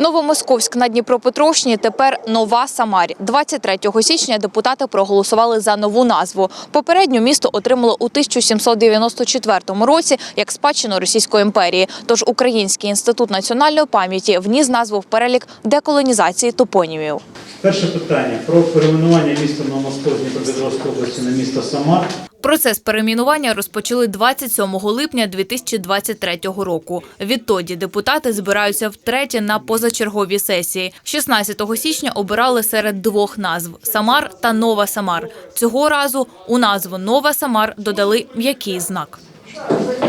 Новомосковськ на Дніпропетровщині тепер Нова Самарь. 23 січня депутати проголосували за нову назву. Попередню місто отримало у 1794 році як спадщину Російської імперії. Тож Український інститут національної пам'яті вніс назву в перелік деколонізації топонімів. Перше питання про перейменування міста Новомосковськ Дніпропетровської області на місто Самар. Процес перейменування розпочали 27 липня 2023 року. Відтоді депутати збираються втретє на позачерговій сесії. 16 січня обирали серед двох назв Самар та Нова Самар. Цього разу у назву Нова Самар додали м'який знак.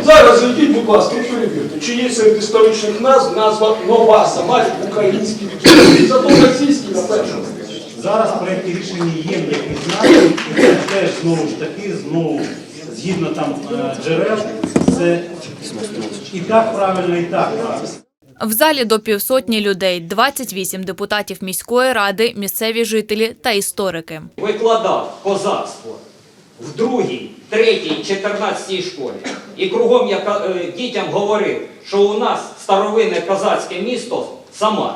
Зараз зайдіть, будь ласка, і перевірте, чи є серед історичних назв назва Нова Самарь український вікторії. Зато російський на першому. Зараз в проєкті рішення є це теж знову ж таки, знову, згідно там е, джерел, це і так правильно, і так правильно. В залі до півсотні людей, 28 депутатів міської ради, місцеві жителі та історики. викладав козацтво в другій, третій, чотирнадцятій школі. І кругом я е, дітям говорив, що у нас старовинне козацьке місто Самар.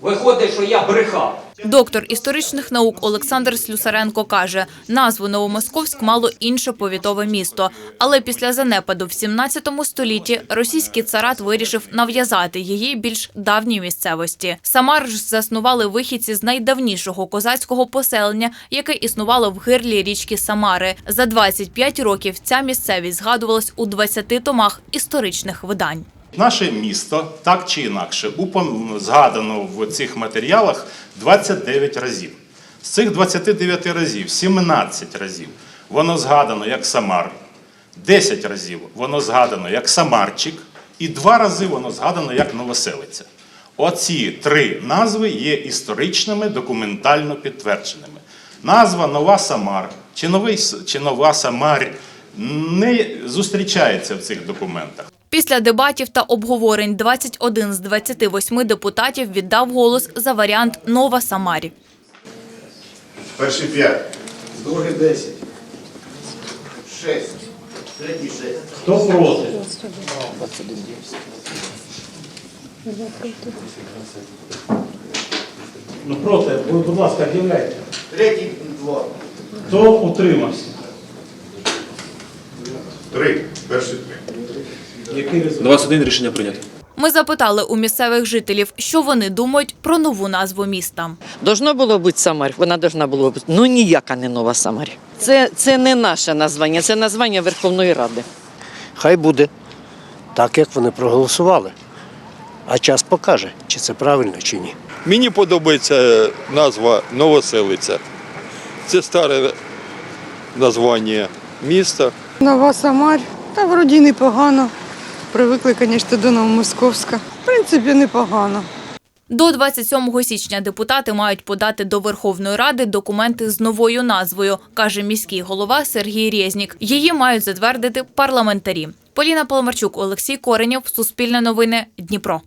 Виходить, що я брехав. Доктор історичних наук Олександр Слюсаренко каже, назву Новомосковськ мало інше повітове місто. Але після занепаду в 17 столітті російський царат вирішив нав'язати її більш давній місцевості. Самар ж заснували вихідці з найдавнішого козацького поселення, яке існувало в гирлі річки Самари. За 25 років ця місцевість згадувалась у 20 томах історичних видань. Наше місто так чи інакше згадано в цих матеріалах 29 разів. З цих 29 разів 17 разів воно згадано як Самар, 10 разів воно згадано як Самарчик, і два рази воно згадано як Новоселиця. Оці три назви є історичними, документально підтвердженими. Назва Нова Самар чи, Новий, чи Нова Самарь не зустрічається в цих документах. Після дебатів та обговорень 21 з 28 депутатів віддав голос за варіант Нова Самарі. Перший п'ять. Другий десять. Шесть. Третій шесть. Хто проти? Ну проти, будь ласка, об'являйте. Третій два. Хто утримався? Три. Перший три. Який результат? 21 рішення прийнято. Ми запитали у місцевих жителів, що вони думають про нову назву міста. Должно було бути Самар, вона должна була бути. Ну ніяка не нова Самар. Це, це не наше названня, це названня Верховної Ради. Хай буде так, як вони проголосували. А час покаже, чи це правильно, чи ні. Мені подобається назва Новоселиця. Це старе названня міста. Нова Самарь. Та вроді непогано. Привикли, звісно, до Новомосковська. В принципі, непогано. До 27 січня депутати мають подати до Верховної Ради документи з новою назвою, каже міський голова Сергій Резнік. Її мають затвердити парламентарі. Поліна Поломарчук, Олексій Коренєв, Суспільне новини, Дніпро.